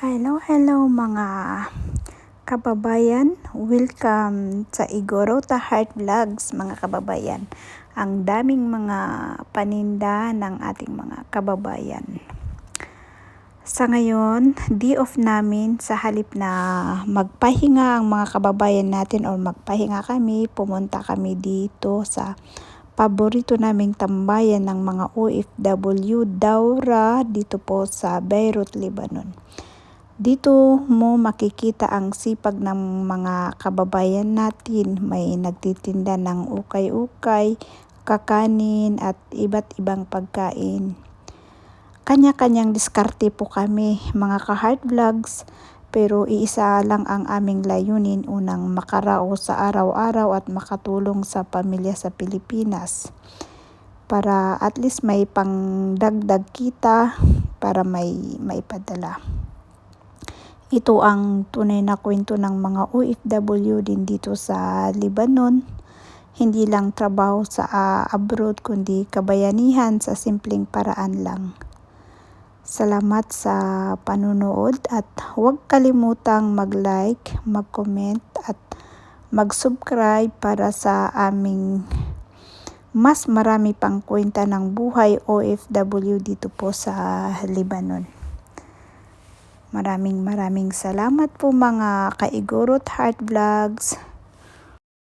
Hello, hello mga kababayan. Welcome sa Igorota Heart Vlogs mga kababayan. Ang daming mga paninda ng ating mga kababayan. Sa ngayon, day off namin sa halip na magpahinga ang mga kababayan natin o magpahinga kami, pumunta kami dito sa paborito naming tambayan ng mga OFW Daura dito po sa Beirut, Lebanon. Dito mo makikita ang sipag ng mga kababayan natin. May nagtitinda ng ukay-ukay, kakanin at iba't ibang pagkain. Kanya-kanyang diskarte po kami mga ka-heart vlogs pero iisa lang ang aming layunin unang makarao sa araw-araw at makatulong sa pamilya sa Pilipinas para at least may pangdagdag kita para may maipadala. Ito ang tunay na kwento ng mga OFW din dito sa Lebanon. Hindi lang trabaho sa uh, abroad kundi kabayanihan sa simpleng paraan lang. Salamat sa panunood at huwag kalimutang mag-like, mag-comment at mag-subscribe para sa aming mas marami pang kwenta ng buhay OFW dito po sa Lebanon. Maraming maraming salamat po mga kaigurot heart vlogs.